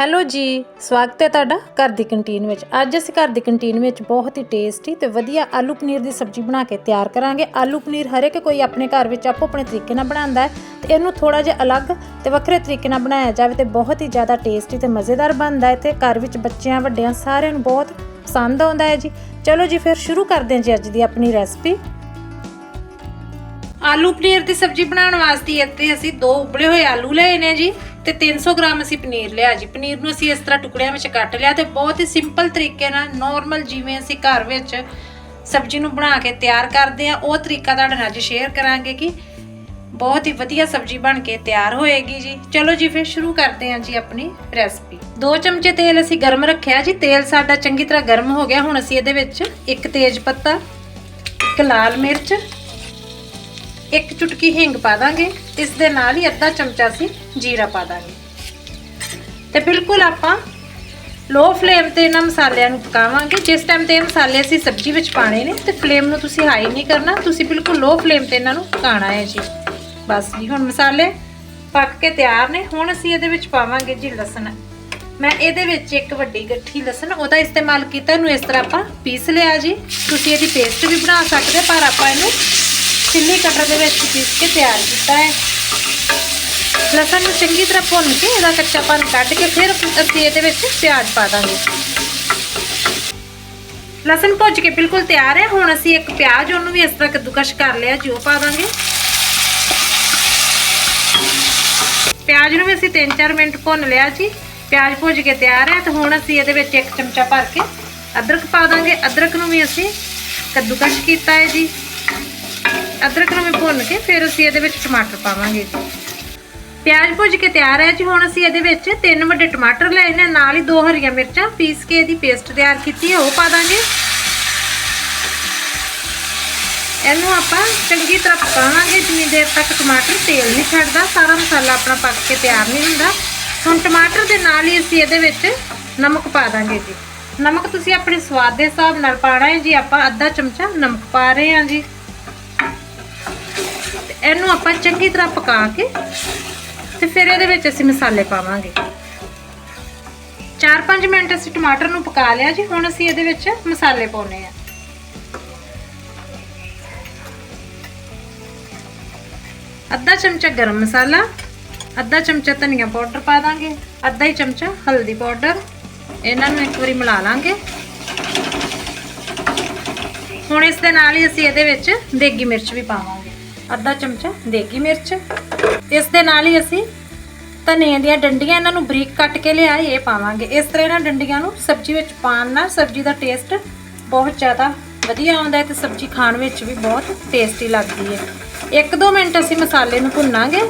Hello ਜੀ, ਸਵਾਗਤ ਹੈ ਤੁਹਾਡਾ ਘਰ ਦੀ ਕੰਟੀਨ ਵਿੱਚ। ਅੱਜ ਅਸੀਂ ਘਰ ਦੀ ਕੰਟੀਨ ਵਿੱਚ ਬਹੁਤ ਹੀ ਟੇਸਟੀ ਤੇ ਵਧੀਆ ਆਲੂ ਪਨੀਰ ਦੀ ਸਬਜ਼ੀ ਬਣਾ ਕੇ ਤਿਆਰ ਕਰਾਂਗੇ। ਆਲੂ ਪਨੀਰ ਹਰ ਇੱਕ ਕੋਈ ਆਪਣੇ ਘਰ ਵਿੱਚ ਆਪੋ ਆਪਣੇ ਤਰੀਕੇ ਨਾਲ ਬਣਾਉਂਦਾ ਹੈ ਤੇ ਇਹਨੂੰ ਥੋੜਾ ਜਿਹਾ ਅਲੱਗ ਤੇ ਵੱਖਰੇ ਤਰੀਕੇ ਨਾਲ ਬਣਾਇਆ ਜਾਵੇ ਤੇ ਬਹੁਤ ਹੀ ਜ਼ਿਆਦਾ ਟੇਸਟੀ ਤੇ ਮਜ਼ੇਦਾਰ ਬਣਦਾ ਹੈ ਤੇ ਘਰ ਵਿੱਚ ਬੱਚਿਆਂ, ਵੱਡਿਆਂ ਸਾਰਿਆਂ ਨੂੰ ਬਹੁਤ ਪਸੰਦ ਆਉਂਦਾ ਹੈ ਜੀ। ਚਲੋ ਜੀ, ਫਿਰ ਸ਼ੁਰੂ ਕਰਦੇ ਹਾਂ ਜੀ ਅੱਜ ਦੀ ਆਪਣੀ ਰੈਸਪੀ ਆਲੂ ਪਨੀਰ ਦੀ ਸਬਜ਼ੀ ਬਣਾਉਣ ਵਾਸਤੇ ਇੱਥੇ ਅਸੀਂ ਦੋ ਉਬਲੇ ਹੋਏ ਆਲੂ ਲਏ ਨੇ ਜੀ। ਤੇ 300 ਗ੍ਰਾਮ ਅਸੀਂ ਪਨੀਰ ਲਿਆ ਜੀ। ਪਨੀਰ ਨੂੰ ਅਸੀਂ ਇਸ ਤਰ੍ਹਾਂ ਟੁਕੜਿਆਂ ਵਿੱਚ ਕੱਟ ਲਿਆ ਤੇ ਬਹੁਤ ਹੀ ਸਿੰਪਲ ਤਰੀਕੇ ਨਾਲ ਨਾਰਮਲ ਜਿਵੇਂ ਅਸੀਂ ਘਰ ਵਿੱਚ ਸਬਜ਼ੀ ਨੂੰ ਬਣਾ ਕੇ ਤਿਆਰ ਕਰਦੇ ਆ ਉਹ ਤਰੀਕਾ ਤੁਹਾਡੇ ਨਾਲ ਅੱਜ ਸ਼ੇਅਰ ਕਰਾਂਗੇ ਕਿ ਬਹੁਤ ਹੀ ਵਧੀਆ ਸਬਜ਼ੀ ਬਣ ਕੇ ਤਿਆਰ ਹੋਏਗੀ ਜੀ। ਚਲੋ ਜੀ, ਫਿਰ ਸ਼ੁਰੂ ਕਰਦੇ ਹਾਂ ਜੀ ਆਪਣੀ ਰੈਸਪੀ 2 ਚਮਚੇ ਤੇਲ ਅਸੀਂ ਗਰਮ ਰੱਖਿਆ ਜੀ। ਤੇਲ ਸਾਡਾ ਚੰਗੀ ਤਰ੍ਹਾਂ ਗਰਮ ਹੋ ਗਿਆ। ਹੁਣ ਅਸੀਂ ਇਹਦੇ ਵਿੱਚ ਇੱਕ ਤੇਜ ਪੱਤਾ, ਇੱਕ ਲਾਲ ਮਿਰਚ ਇੱਕ ਚੁਟਕੀ ਹਿੰਗ ਪਾ ਦਾਂਗੇ, ਇਸ ਦੇ ਨਾਲ ਹੀ ਅੱਧਾ ਚਮਚਾ ਸੀ ਜੀਰਾ ਪਾ ਦਾਂਗੇ। ਤੇ ਬਿਲਕੁਲ ਆਪਾਂ ਲੋ ਫਲੇਮ ਤੇ ਇਹਨਾਂ ਮਸਾਲਿਆਂ ਨੂੰ ਪਕਾਵਾਂਗੇ। ਜਿਸ ਟਾਈਮ ਤੇ ਇਹ ਮਸਾਲੇ ਅਸੀਂ ਸਬਜ਼ੀ ਵਿੱਚ ਪਾਣੇ ਨੇ, ਤੇ ਫਲੇਮ ਨੂੰ ਤੁਸੀਂ ਹਾਈ ਨਹੀਂ ਕਰਨਾ, ਤੁਸੀਂ ਬਿਲਕੁਲ ਲੋ ਫਲੇਮ ਤੇ ਇਹਨਾਂ ਨੂੰ ਪਕਾਣਾ ਹੈ ਜੀ। ਬਸ ਜੀ, ਹੁਣ ਮਸਾਲੇ ਪੱਕ ਕੇ ਤਿਆਰ ਨੇ। ਹੁਣ ਅਸੀਂ ਇਹਦੇ ਵਿੱਚ ਪਾਵਾਂਗੇ ਜੀ ਲਸਣ। ਮੈਂ ਇਹਦੇ ਵਿੱਚ ਇੱਕ ਵੱਡੀ ਗੱਠੀ ਲਸਣ, ਉਹਦਾ ਇਸਤੇਮਾਲ ਕੀਤਾ, ਇਹਨੂੰ ਇਸ ਤਰ੍ਹਾਂ ਆਪਾਂ ਪੀਸ ਲਿਆ ਜੀ। ਤੁਸੀਂ ਇਹਦੀ ਪੇਸਟ ਵੀ ਬਣਾ ਸਕਦੇ ਪਰ ਆਪਾਂ ਇਹਨੂੰ ਚਿੱਲੀ ਕਟਰ ਦੇ ਵਿੱਚ ਪੀਸ ਕੇ ਤਿਆਰ ਕੀਤਾ ਹੈ। ਲਸਣ ਨੂੰ ਚੰਗੀ ਤਰ੍ਹਾਂ ਭੁੰਨ ਕੇ ਇਹਦਾ ਕੱਚਾਪਨ ਕੱਢ ਕੇ ਫਿਰ ਅਸੀਂ ਇਹਦੇ ਵਿੱਚ ਪਿਆਜ਼ ਪਾ ਦਾਂਗੇ। ਲਸਣ ਭੁੱਜ ਕੇ ਬਿਲਕੁਲ ਤਿਆਰ ਹੈ। ਹੁਣ ਅਸੀਂ ਇੱਕ ਪਿਆਜ਼ ਉਹਨੂੰ ਵੀ ਇਸ ਤਰ੍ਹਾਂ ਕੱਦੂਕਸ਼ ਕਰ ਲਿਆ ਜੀ ਉਹ ਪਾ ਦਾਂਗੇ। ਪਿਆਜ਼ ਨੂੰ ਵੀ ਅਸੀਂ 3-4 ਮਿੰਟ ਭੁੰਨ ਲਿਆ ਜੀ। ਪਿਆਜ਼ ਭੁੱਜ ਕੇ ਤਿਆਰ ਹੈ ਤੇ ਹੁਣ ਅਸੀਂ ਇਹਦੇ ਵਿੱਚ ਇੱਕ ਚਮਚਾ ਭਰ ਕੇ ਅਦਰਕ ਪਾ ਦਾਂਗੇ। ਅਦਰਕ ਨੂੰ ਵੀ ਅਸੀਂ ਕੱਦੂਕਸ਼ ਕੀਤਾ ਹੈ ਜੀ। ਅਦਰਕ ਨੂੰ ਵੀ ਭੁੰਨ ਕੇ ਫਿਰ ਅਸੀਂ ਇਹਦੇ ਵਿੱਚ ਟਮਾਟਰ ਪਾਵਾਂਗੇ। ਪਿਆਜ਼ ਭੁੱਜ ਕੇ ਤਿਆਰ ਹੈ ਜੀ, ਹੁਣ ਅਸੀਂ ਇਹਦੇ ਵਿੱਚ ਤਿੰਨ ਵੱਡੇ ਟਮਾਟਰ ਲਏ ਨੇ ਨਾਲ ਹੀ ਦੋ ਹਰੀਆਂ ਮਿਰਚਾਂ ਪੀਸ ਕੇ ਇਹਦੀ ਪੇਸਟ ਤਿਆਰ ਕੀਤੀ ਹੈ, ਉਹ ਪਾ ਦਾਂਗੇ। ਇਹਨੂੰ ਆਪਾਂ ਚੰਗੀ ਤਰ੍ਹਾਂ ਪਕਾਵਾਂਗੇ, ਜਿੰਨੀ ਦੇਰ ਤੱਕ ਟਮਾਟਰ ਤੇਲ ਨਹੀਂ ਛੱਡਦਾ, ਸਾਰਾ ਮਸਾਲਾ ਆਪਣਾ ਪੱਕ ਕੇ ਤਿਆਰ ਨਹੀਂ ਹੁੰਦਾ। ਹੁਣ ਟਮਾਟਰ ਦੇ ਨਾਲ ਹੀ ਅਸੀਂ ਇਹਦੇ ਵਿੱਚ ਨਮਕ ਪਾ ਦਾਂਗੇ ਜੀ। ਨਮਕ ਤੁਸੀਂ ਆਪਣੇ ਸਵਾਦ ਦੇ ਹਿਸਾਬ ਨਾਲ ਪਾਣਾ ਹੈ ਜੀ, ਆਪਾਂ ਅੱਧਾ ਚਮਚਾ ਨਮਕ ਪਾ ਰਹੇ ਹਾਂ ਜੀ। ਇਹਨੂੰ ਆਪਾਂ ਚੰਗੀ ਤਰ੍ਹਾਂ ਪਕਾ ਕੇ ਤੇ ਫਿਰ ਇਹਦੇ ਵਿੱਚ ਅਸੀਂ ਮਸਾਲੇ ਪਾਵਾਂਗੇ। 4-5 ਮਿੰਟ ਅਸੀਂ ਟਮਾਟਰ ਨੂੰ ਪਕਾ ਲਿਆ ਜੀ, ਹੁਣ ਅਸੀਂ ਇਹਦੇ ਵਿੱਚ ਮਸਾਲੇ ਪਾਉਨੇ ਆ। ਅੱਧਾ ਚਮਚਾ ਗਰਮ ਮਸਾਲਾ, ਅੱਧਾ ਚਮਚਾ ਧਨੀਆ ਪਾਊਡਰ ਪਾ ਦਾਂਗੇ, ਅੱਧਾ ਹੀ ਚਮਚਾ ਹਲਦੀ ਪਾਊਡਰ। ਇਹਨਾਂ ਨੂੰ ਇੱਕ ਵਾਰੀ ਮਿਲਾ ਲਾਂਗੇ। ਹੁਣ ਇਸ ਦੇ ਨਾਲ ਹੀ ਅਸੀਂ ਇਹਦੇ ਵਿੱਚ ਦੇਗੀ ਮਿਰਚ ਵੀ ਪਾਵਾਂਗੇ। ਅੱਧਾ ਚਮਚਾ ਦੇਗੀ ਮਿਰਚ। ਇਸ ਦੇ ਨਾਲ ਹੀ ਅਸੀਂ ਧਨੀਏ ਦੀਆਂ ਡੰਡੀਆਂ ਇਹਨਾਂ ਨੂੰ ਬਰੀਕ ਕੱਟ ਕੇ ਲਿਆਏ ਇਹ ਪਾਵਾਂਗੇ। ਇਸ ਤਰ੍ਹਾਂ ਇਹਨਾਂ ਡੰਡੀਆਂ ਨੂੰ ਸਬਜ਼ੀ ਵਿੱਚ ਪਾਉਣ ਨਾਲ ਸਬਜ਼ੀ ਦਾ ਟੇਸਟ ਬਹੁਤ ਜ਼ਿਆਦਾ ਵਧੀਆ ਆਉਂਦਾ ਹੈ ਤੇ ਸਬਜ਼ੀ ਖਾਣ ਵਿੱਚ ਵੀ ਬਹੁਤ ਟੇਸਟੀ ਲੱਗਦੀ ਹੈ। 1-2 ਮਿੰਟ ਅਸੀਂ ਮਸਾਲੇ ਨੂੰ ਭੁੰਨਾਂਗੇ।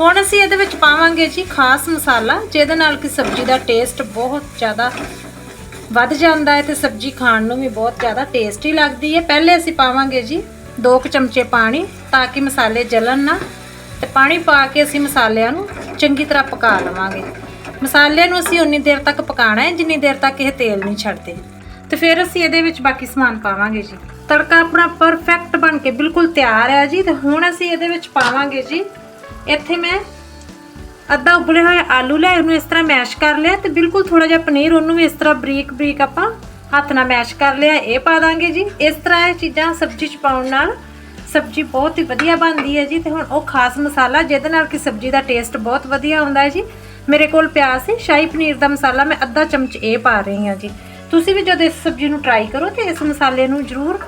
ਹੁਣ ਅਸੀਂ ਇਹਦੇ ਵਿੱਚ ਪਾਵਾਂਗੇ ਜੀ ਖਾਸ ਮਸਾਲਾ, ਜਿਹਦੇ ਨਾਲ ਕਿ ਸਬਜ਼ੀ ਦਾ ਟੇਸਟ ਬਹੁਤ ਜ਼ਿਆਦਾ ਵੱਧ ਜਾਂਦਾ ਹੈ ਤੇ ਸਬਜ਼ੀ ਖਾਣ ਨੂੰ ਵੀ ਬਹੁਤ ਜ਼ਿਆਦਾ ਟੇਸਟੀ ਲੱਗਦੀ ਹੈ। ਪਹਿਲੇ ਅਸੀਂ ਪਾਵਾਂਗੇ ਜੀ 2 ਚਮਚੇ ਪਾਣੀ ਤਾਂ ਕਿ ਮਸਾਲੇ ਜਲਣ ਨਾ ਤੇ ਪਾਣੀ ਪਾ ਕੇ ਅਸੀਂ ਮਸਾਲਿਆਂ ਨੂੰ ਚੰਗੀ ਤਰ੍ਹਾਂ ਪਕਾ ਲਵਾਂਗੇ। ਮਸਾਲਿਆਂ ਨੂੰ ਅਸੀਂ ਉਨੀ ਦੇਰ ਤੱਕ ਪਕਾਣਾ ਹੈ, ਜਿੰਨੀ ਦੇਰ ਤੱਕ ਇਹ ਤੇਲ ਨਹੀਂ ਛੱਡਦੇ। ਤੇ ਫਿਰ ਅਸੀਂ ਇਹਦੇ ਵਿੱਚ ਬਾਕੀ ਸਮਾਨ ਪਾਵਾਂਗੇ ਜੀ। ਤੜਕਾ ਆਪਣਾ ਪਰਫੈਕਟ ਬਣ ਕੇ ਬਿਲਕੁਲ ਤਿਆਰ ਹੈ ਜੀ ਤੇ ਹੁਣ ਅਸੀਂ ਇਹਦੇ ਵਿੱਚ ਪਾਵਾਂਗੇ ਜੀ। ਇੱਥੇ ਮੈਂ ਅੱਧਾ ਉਬਲੇ ਹੋਏ ਆਲੂ ਲੈ, ਉਹਨੂੰ ਇਸ ਤਰ੍ਹਾਂ ਮੈਸ਼ ਕਰ ਲਿਆ ਤੇ ਬਿਲਕੁਲ ਥੋੜਾ ਜਿਹਾ ਪਨੀਰ, ਉਹਨੂੰ ਵੀ ਇਸ ਤਰ੍ਹਾਂ ਬਰੀਕ ਬਰੀਕ ਆਪਾਂ ਹੱਥ ਨਾਲ ਮੈਸ਼ ਕਰ ਲਿਆ, ਇਹ ਪਾ ਦਾਂਗੇ ਜੀ। ਇਸ ਤਰ੍ਹਾਂ ਇਹ ਚੀਜ਼ਾਂ ਸਬਜ਼ੀ 'ਚ ਪਾਉਣ ਨਾਲ ਸਬਜ਼ੀ ਬਹੁਤ ਹੀ ਵਧੀਆ ਬਣਦੀ ਹੈ ਜੀ ਤੇ ਹੁਣ ਉਹ ਖਾਸ ਮਸਾਲਾ ਜਿਹਦੇ ਨਾਲ ਕਿ ਸਬਜ਼ੀ ਦਾ ਟੇਸਟ ਬਹੁਤ ਵਧੀਆ ਹੁੰਦਾ ਹੈ ਜੀ। ਮੇਰੇ ਕੋਲ ਪਿਆ ਸੀ ਸ਼ਾਹੀ ਪਨੀਰ ਦਾ ਮਸਾਲਾ, ਮੈਂ ਅੱਧਾ ਚਮਚ ਇਹ ਪਾ ਰਹੀ ਹਾਂ ਜੀ। ਤੁਸੀਂ ਵੀ ਜਦੋਂ ਇਸ ਸਬਜ਼ੀ ਨੂੰ ਟਰਾਈ ਕਰੋ ਤੇ ਇਸ ਮਸਾਲੇ ਨੂੰ ਜ਼ਰੂਰ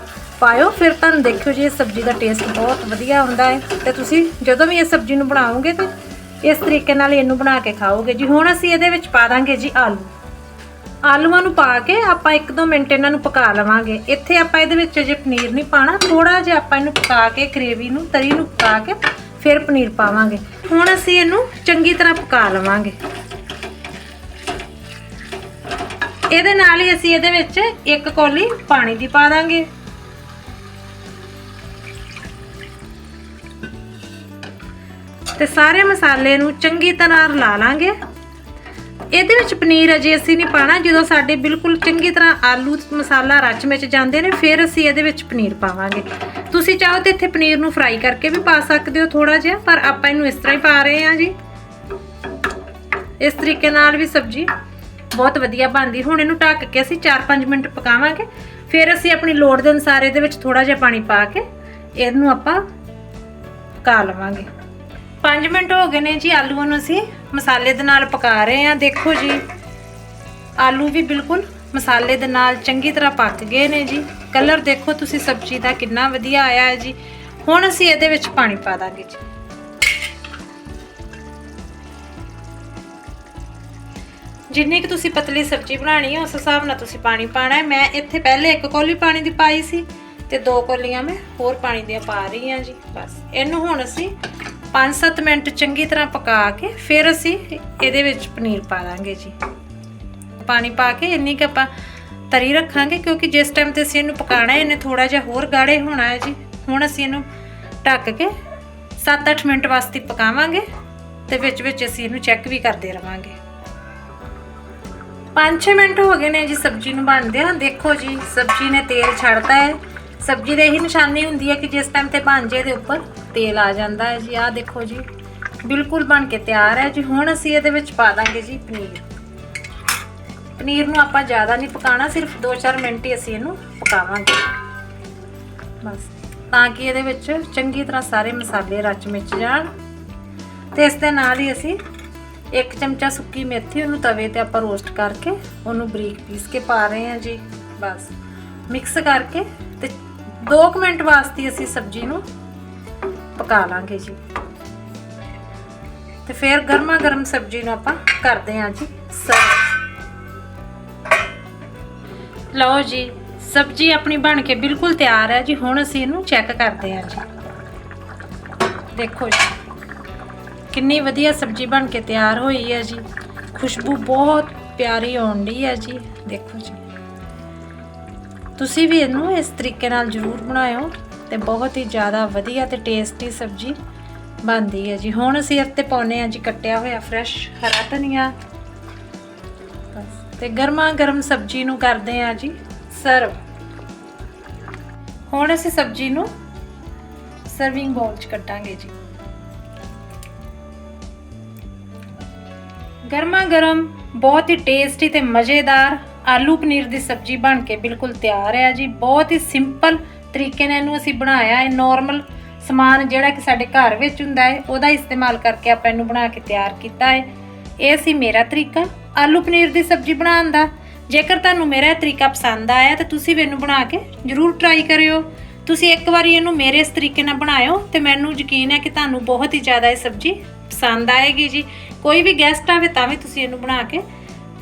ਪਾਇਓ, ਫਿਰ ਤੁਹਾਨੂੰ ਦੇਖਿਓ ਜੀ ਇਸ ਸਬਜ਼ੀ ਦਾ ਟੇਸਟ ਬਹੁਤ ਵਧੀਆ ਹੁੰਦਾ ਹੈ। ਤੇ ਤੁਸੀਂ ਜਦੋਂ ਵੀ ਇਸ ਸਬਜ਼ੀ ਨੂੰ ਬਣਾਓਗੇ ਤੇ ਇਸ ਤਰੀਕੇ ਨਾਲ ਇਹਨੂੰ ਬਣਾ ਕੇ ਖਾਓਗੇ ਜੀ। ਹੁਣ ਅਸੀਂ ਇਹਦੇ ਵਿੱਚ ਪਾ ਦਾਂਗੇ ਜੀ ਆਲੂ। ਆਲੂਆਂ ਨੂੰ ਪਾ ਕੇ ਆਪਾਂ 1-2 ਮਿੰਟ ਇਹਨਾਂ ਨੂੰ ਪਕਾ ਲਵਾਂਗੇ। ਇੱਥੇ ਆਪਾਂ ਇਹਦੇ ਵਿੱਚ ਜੇ ਪਨੀਰ ਨਹੀਂ ਪਾਣਾ ਥੋੜਾ ਜਿਹਾ ਆਪਾਂ ਇਹਨੂੰ ਪਕਾ ਕੇ ਗ੍ਰੇਵੀ ਨੂੰ, ਤਰੀ ਨੂੰ ਪਕਾ ਕੇ ਫਿਰ ਪਨੀਰ ਪਾਵਾਂਗੇ। ਹੁਣ ਅਸੀਂ ਇਹਨੂੰ ਚੰਗੀ ਤਰ੍ਹਾਂ ਪਕਾ ਲਵਾਂਗੇ। ਇਹਦੇ ਨਾਲ ਹੀ ਅਸੀਂ ਇਹਦੇ ਵਿੱਚ ਇੱਕ ਕੌਲੀ ਪਾਣੀ ਦੀ ਪਾ ਦਾਂਗੇ। ਤੇ ਸਾਰੇ ਮਸਾਲੇ ਨੂੰ ਚੰਗੀ ਤਰ੍ਹਾਂ ਰਲਾ ਲਾਂਗੇ। ਇਹਦੇ ਵਿੱਚ ਪਨੀਰ ਅਜੇ ਅਸੀਂ ਨਹੀਂ ਪਾਣਾ। ਜਦੋਂ ਸਾਡੇ ਬਿਲਕੁਲ ਚੰਗੀ ਤਰ੍ਹਾਂ ਆਲੂ ਮਸਾਲਾ ਰਚ ਵਿੱਚ ਜਾਂਦੇ ਨੇ, ਫਿਰ ਅਸੀਂ ਇਹਦੇ ਵਿੱਚ ਪਨੀਰ ਪਾਵਾਂਗੇ। ਤੁਸੀਂ ਚਾਹੋ ਤੇ ਇੱਥੇ ਪਨੀਰ ਨੂੰ ਫਰਾਈ ਕਰਕੇ ਵੀ ਪਾ ਸਕਦੇ ਹੋ ਥੋੜਾ ਜਿਹਾ, ਪਰ ਆਪਾਂ ਇਹਨੂੰ ਇਸ ਤਰ੍ਹਾਂ ਹੀ ਪਾ ਰਹੇ ਹਾਂ ਜੀ। ਇਸ ਤਰੀਕੇ ਨਾਲ ਵੀ ਸਬਜ਼ੀ ਬਹੁਤ ਵਧੀਆ ਬਣਦੀ। ਹੁਣ ਇਹਨੂੰ ਢੱਕ ਕੇ ਅਸੀਂ 4-5 ਮਿੰਟ ਪਕਾਵਾਂਗੇ। ਫਿਰ ਅਸੀਂ ਆਪਣੀ ਲੋੜ ਦੇ ਅਨੁਸਾਰ ਇਹਦੇ ਵਿੱਚ ਥੋੜਾ ਜਿਹਾ ਪਾਣੀ ਪਾ ਕੇ ਇਹਨੂੰ ਆਪਾਂ ਪਕਾ ਲਵਾਂਗੇ। 5 ਮਿੰਟ ਹੋ ਗਏ ਨੇ ਜੀ ਆਲੂਆਂ ਨੂੰ ਅਸੀਂ ਮਸਾਲੇ ਦੇ ਨਾਲ ਪਕਾ ਰਹੇ ਹਾਂ। ਦੇਖੋ ਜੀ, ਆਲੂ ਵੀ ਬਿਲਕੁਲ ਮਸਾਲੇ ਦੇ ਨਾਲ ਚੰਗੀ ਤਰ੍ਹਾਂ ਪੱਕ ਗਏ ਨੇ ਜੀ। ਕਲਰ ਦੇਖੋ ਤੁਸੀਂ, ਸਬਜ਼ੀ ਦਾ ਕਿੰਨਾ ਵਧੀਆ ਆਇਆ ਹੈ ਜੀ। ਹੁਣ ਅਸੀਂ ਇਹਦੇ ਵਿੱਚ ਪਾਣੀ ਪਾ ਦਾਂਗੇ ਜੀ। ਜਿੰਨੀ ਕਿ ਤੁਸੀਂ ਪਤਲੀ ਸਬਜ਼ੀ ਬਣਾਣੀ ਹੈ, ਉਸ ਹਿਸਾਬ ਨਾਲ ਤੁਸੀਂ ਪਾਣੀ ਪਾਣਾ ਹੈ। ਮੈਂ ਇੱਥੇ ਪਹਿਲੇ ਇੱਕ ਕੌਲੀ ਪਾਣੀ ਦੀ ਪਾਈ ਸੀ। ਤੇ ਦੋ ਕੋਲੀਆਂ ਮੈਂ ਹੋਰ ਪਾਣੀ ਦੀਆਂ ਪਾ ਰਹੀ ਹਾਂ ਜੀ, ਬਸ। ਇਹਨੂੰ ਹੁਣ ਅਸੀਂ 5-7 ਮਿੰਟ ਚੰਗੀ ਤਰ੍ਹਾਂ ਪਕਾ ਕੇ ਫਿਰ ਅਸੀਂ ਇਹਦੇ ਵਿੱਚ ਪਨੀਰ ਪਾ ਦਾਂਗੇ ਜੀ। ਪਾਣੀ ਪਾ ਕੇ ਇੰਨੀ ਕੁ ਆਪਾਂ ਤਰੀ ਰੱਖਾਂਗੇ ਕਿਉਂਕਿ ਜਿਸ ਟਾਈਮ ਤੇ ਅਸੀਂ ਇਹਨੂੰ ਪਕਾਣਾ ਹੈ ਇਹਨੇ ਥੋੜਾ ਜਿਹਾ ਹੋਰ ਗਾੜੇ ਹੋਣਾ ਹੈ ਜੀ। ਹੁਣ ਅਸੀਂ ਇਹਨੂੰ ਢੱਕ ਕੇ 7-8 ਮਿੰਟ ਵਾਸਤੇ ਪਕਾਵਾਂਗੇ ਤੇ ਵਿੱਚ ਵਿੱਚ ਅਸੀਂ ਇਹਨੂੰ ਚੈੱਕ ਵੀ ਕਰਦੇ ਰਵਾਂਗੇ। 5-6 ਮਿੰਟ ਹੋ ਗਏ ਨੇ ਜੀ ਸਬਜ਼ੀ ਨੂੰ ਬਣਦੇ ਆ ਦੇਖੋ ਜੀ, ਸਬਜ਼ੀ ਨੇ ਤੇਲ ਛੱਡਤਾ ਹੈ। ਸਬਜ਼ੀ ਦੇ ਇਹੀ ਨਿਸ਼ਾਨੀ ਹੁੰਦੀ ਹੈ ਕਿ ਜਿਸ ਟਾਈਮ ਤੇ ਭਾਂਜੇ ਦੇ ਉੱਪਰ ਤੇਲ ਆ ਜਾਂਦਾ ਹੈ ਜੀ, ਆਹ ਦੇਖੋ ਜੀ, ਬਿਲਕੁਲ ਬਣ ਕੇ ਤਿਆਰ ਹੈ ਜੀ। ਹੁਣ ਅਸੀਂ ਇਹਦੇ ਵਿੱਚ ਪਾ ਦਾਂਗੇ ਜੀ ਪਨੀਰ। ਪਨੀਰ ਨੂੰ ਆਪਾਂ ਜ਼ਿਆਦਾ ਨਹੀਂ ਪਕਾਣਾ ਸਿਰਫ 2-4 ਮਿੰਟ ਹੀ ਅਸੀਂ ਇਹਨੂੰ ਪਕਾਵਾਂਗੇ। ਬਸ, ਤਾਂ ਕਿ ਇਹਦੇ ਵਿੱਚ ਚੰਗੀ ਤਰ੍ਹਾਂ ਸਾਰੇ ਮਸਾਲੇ ਰਚ ਮਿਚ ਜਾਣ। ਤੇ ਇਸ ਦੇ ਨਾਲ ਹੀ ਅਸੀਂ ਇੱਕ ਚਮਚਾ ਸੁੱਕੀ ਮੇਥੀ, ਉਹਨੂੰ ਤਵੇ ਤੇ ਆਪਾਂ ਰੋਸਟ ਕਰਕੇ ਉਹਨੂੰ ਬਰੀਕ ਪੀਸ ਕੇ ਪਾ ਰਹੇ ਹਾਂ ਜੀ। ਬਸ, ਮਿਕਸ ਕਰਕੇ ਤੇ 2 ਮਿੰਟ ਵਾਸਤੇ ਅਸੀਂ ਸਬਜ਼ੀ ਨੂੰ ਪਕਾ ਲਾਂਗੇ ਜੀ। ਤੇ ਫਿਰ ਗਰਮਾ ਗਰਮ ਸਬਜ਼ੀ ਨੂੰ ਆਪਾਂ ਕਰਦੇ ਹਾਂ ਜੀ ਸਰਵ ਲਓ ਜੀ, ਸਬਜ਼ੀ ਆਪਣੀ ਬਣ ਕੇ ਬਿਲਕੁਲ ਤਿਆਰ ਹੈ ਜੀ, ਹੁਣ ਅਸੀਂ ਇਹਨੂੰ ਚੈੱਕ ਕਰਦੇ ਹਾਂ ਜੀ। ਦੇਖੋ ਜੀ, ਕਿੰਨੀ ਵਧੀਆ ਸਬਜ਼ੀ ਬਣ ਕੇ ਤਿਆਰ ਹੋਈ ਹੈ ਜੀ। ਖੁਸ਼ਬੂ ਬਹੁਤ ਪਿਆਰੀ ਆਉਣ ਡਈ ਹੈ ਜੀ। ਦੇਖੋ ਜੀ। ਤੁਸੀਂ ਵੀ ਇਹਨੂੰ ਇਸ ਤਰੀਕੇ ਨਾਲ ਜ਼ਰੂਰ ਬਣਾਇਓ ਤੇ ਬਹੁਤ ਹੀ ਜ਼ਿਆਦਾ ਵਧੀਆ ਤੇ ਟੇਸਟੀ ਸਬਜ਼ੀ ਬਣਦੀ ਹੈ ਜੀ। ਹੁਣ ਅਸੀਂ ਇੱਥੇ ਪਾਉਨੇ ਆ ਜੀ, ਕੱਟਿਆ ਹੋਇਆ ਫਰੈਸ਼ ਹਰਾ ਧਨੀਆ। ਬਸ। ਤੇ ਗਰਮਾ ਗਰਮ ਸਬਜ਼ੀ ਨੂੰ ਕਰਦੇ ਆ ਜੀ ਸਰਵ ਹੁਣ ਅਸੀਂ ਸਬਜ਼ੀ ਨੂੰ ਸਰਵਿੰਗ ਬਾਉਲ 'ਚ ਕੱਟਾਂਗੇ ਜੀ। ਗਰਮਾ ਗਰਮ ਬਹੁਤ ਹੀ ਟੇਸਟੀ ਤੇ ਮਜ਼ੇਦਾਰ ਆਲੂ ਪਨੀਰ ਦੀ ਸਬਜ਼ੀ ਬਣ ਕੇ ਬਿਲਕੁਲ ਤਿਆਰ ਹੈ ਜੀ। ਬਹੁਤ ਹੀ ਸਿੰਪਲ ਤਰੀਕੇ ਨਾਲ ਇਹਨੂੰ ਅਸੀਂ ਬਣਾਇਆ ਹੈ। ਨਾਰਮਲ ਸਮਾਨ ਜਿਹੜਾ ਕਿ ਸਾਡੇ ਘਰ ਵਿੱਚ ਹੁੰਦਾ ਹੈ, ਉਹਦਾ ਇਸਤੇਮਾਲ ਕਰਕੇ ਆਪਾਂ ਇਹਨੂੰ ਬਣਾ ਕੇ ਤਿਆਰ ਕੀਤਾ ਹੈ। ਇਹ ਸੀ ਮੇਰਾ ਤਰੀਕਾ ਆਲੂ ਪਨੀਰ ਦੀ ਸਬਜ਼ੀ ਬਣਾਉਣ ਦਾ। ਜੇਕਰ ਤੁਹਾਨੂੰ ਮੇਰਾ ਤਰੀਕਾ ਪਸੰਦ ਆਇਆ ਤਾਂ ਤੁਸੀਂ ਵੀ ਇਹਨੂੰ ਬਣਾ ਕੇ ਜਰੂਰ ਟਰਾਈ ਕਰਿਓ। ਤੁਸੀਂ ਇੱਕ ਵਾਰੀ ਇਹਨੂੰ ਮੇਰੇ ਇਸ ਤਰੀਕੇ ਨਾਲ ਬਣਾਇਓ ਤੇ ਮੈਨੂੰ ਯਕੀਨ ਹੈ ਕਿ ਤੁਹਾਨੂੰ ਬਹੁਤ ਹੀ ਜ਼ਿਆਦਾ ਇਹ ਸਬਜ਼ੀ ਪਸੰਦ ਆਏਗੀ ਜੀ। ਕੋਈ ਵੀ ਗੈਸਟ ਆਵੇ ਤਾਂ ਵੀ ਤੁਸੀਂ ਇਹਨੂੰ ਬਣਾ ਕੇ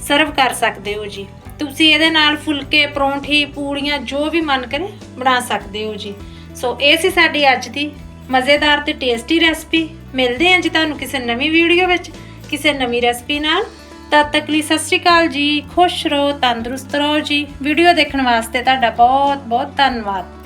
ਸਰਵ ਕਰ ਸਕਦੇ ਹੋ ਜੀ। ਤੁਸੀਂ ਇਹਦੇ ਨਾਲ ਫੁਲਕੇ, ਪਰੌਂਠੀ, ਪੂੜੀਆਂ, ਜੋ ਵੀ ਮਨ ਕਰੇ ਬਣਾ ਸਕਦੇ ਹੋ ਜੀ। ਸੋ ਇਹ ਸੀ ਸਾਡੀ ਅੱਜ ਦੀ ਮਜ਼ੇਦਾਰ ਤੇ ਟੇਸਟੀ ਰੈਸਪੀ ਮਿਲਦੇ ਹਾਂ ਜੀ ਤੁਹਾਨੂੰ ਕਿਸੇ ਨਵੀਂ ਵੀਡੀਓ ਵਿੱਚ, ਕਿਸੇ ਨਵੀਂ ਰੈਸਪੀ ਨਾਲ। ਤਦ ਤੱਕ ਲਈ ਸਤਿ ਸ਼੍ਰੀ ਅਕਾਲ ਜੀ। ਖੁਸ਼ ਰਹੋ, ਤੰਦਰੁਸਤ ਰਹੋ ਜੀ। ਵੀਡੀਓ ਦੇਖਣ ਵਾਸਤੇ ਤੁਹਾਡਾ ਬਹੁਤ ਬਹੁਤ ਧੰਨਵਾਦ।